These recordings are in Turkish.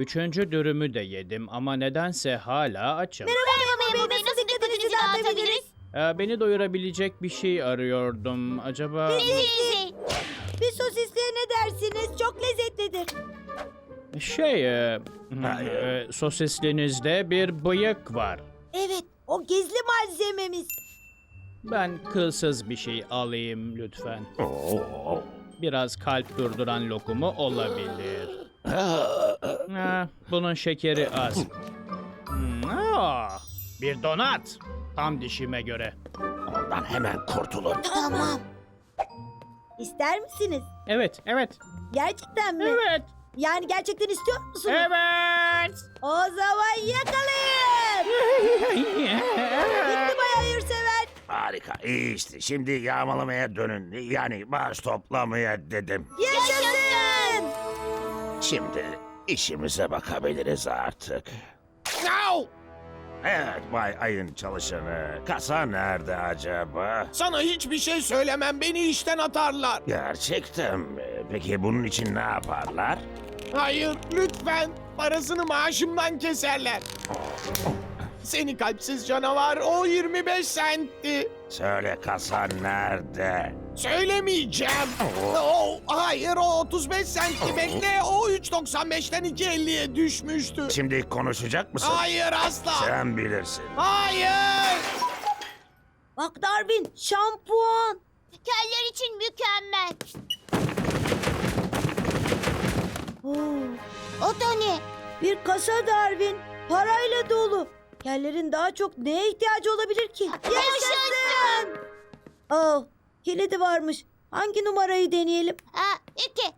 Üçüncü dürümü de yedim ama nedense hala açım. Merhaba memur bey, nasıl dikkatinizi dağıtabiliriz? Ee, beni doyurabilecek bir şey arıyordum. Acaba... Bizi. Bir sosisliğe ne dersiniz? Çok lezzetlidir. Şey, e, e, sosislinizde bir bıyık var. Evet, o gizli malzememiz. Ben kılsız bir şey alayım lütfen. Biraz kalp durduran lokumu olabilir. Ha, bunun şekeri az. Hmm, aa, bir donat. Tam dişime göre. Ondan hemen kurtulun. Tamam. İster misiniz? Evet, evet, Gerçekten mi? evet, Yani gerçekten istiyor musunuz? evet. O zaman yakalayın. Gitti Bay Hayırsever. Harika, iyi işte. Şimdi yağmalamaya dönün. Yani bağış toplamaya dedim. Yaşasın. Şimdi işimize bakabiliriz artık. Evet, Bay Ay'ın çalışanı. Kasa nerede acaba? Sana hiçbir şey söylemem beni işten atarlar. Gerçekten mi? Peki bunun için ne yaparlar? Hayır lütfen parasını maaşımdan keserler. Seni kalpsiz canavar o 25 sentti. Söyle kasa nerede? Söylemeyeceğim. Oh, hayır o 35 sentti bekle o 3.95'ten 2.50'ye düşmüştü. Şimdi konuşacak mısın? Hayır asla. Sen bilirsin. Hayır. Bak Darwin, şampuan. Keller için mükemmel. Oo, O da ne? bir kasa Darwin. Parayla dolu. Kellerin daha çok neye ihtiyacı olabilir ki? Yaşasın. Oh, kilidi varmış. Hangi numarayı deneyelim? Ha, iki,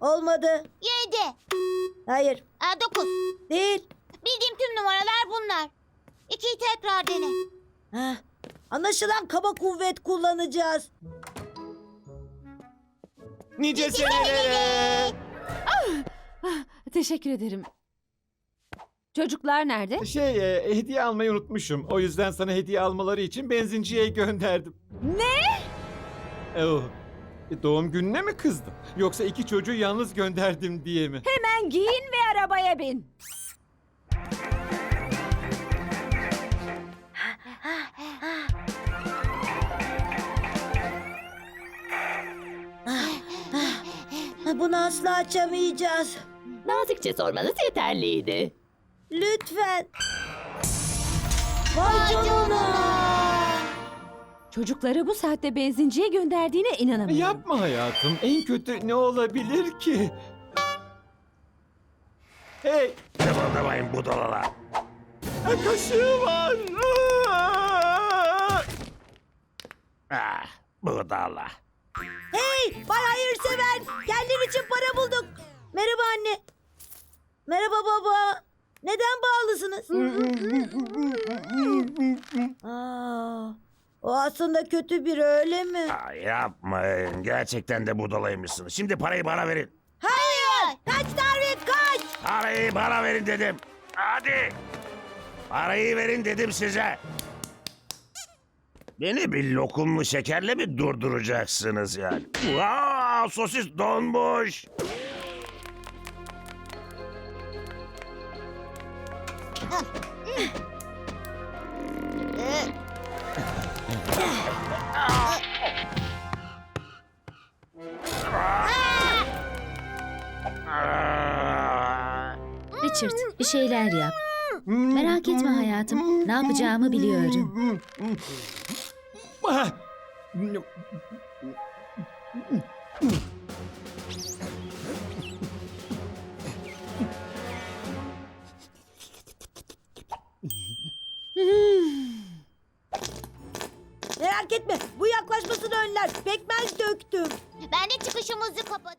Olmadı. yedi, Hayır, ha, dokuz. değil. Bildiğim tüm numaralar bunlar. İkiyi tekrar dene. Heh, anlaşılan kaba kuvvet kullanacağız. Nice senelere. Teşekkür ederim. Çocuklar nerede? Şey, e, hediye almayı unutmuşum. O yüzden sana hediye almaları için benzinciye gönderdim. Ne? Oh, e, doğum gününe mi kızdın? Yoksa iki çocuğu yalnız gönderdim diye mi? Hemen giyin ve arabaya bin. Ha, Bunu asla açamayacağız. Nazikçe sormanız yeterliydi. Lütfen. Vay canına. Çocukları bu saatte benzinciye gönderdiğine inanamıyorum. Yapma hayatım. En kötü ne olabilir ki? Hey, Kıvıldamayın budalalar. kaşığı var. Aa! Ah, budala. Hey, Bay Hayırsever. Keller için para bulduk. Merhaba anne. Merhaba baba. Neden bağlısınız? Aa, o aslında kötü biri öyle mi? Aa, yapmayın. Gerçekten de budalaymışsınız. Şimdi parayı bana verin. Hayır. Kaç Darwin kaç. Parayı bana verin dedim. Hadi. Parayı verin dedim size. Beni bir lokumlu şekerle mi durduracaksınız yani? Aa, sosis donmuş. Richard, bir şeyler yap. Merak etme hayatım. Ne yapacağımı biliyorum. Ah! Merak etme. Bu yaklaşmasını önler. Pekmez döktüm. Ben de çıkışımızı kapadım.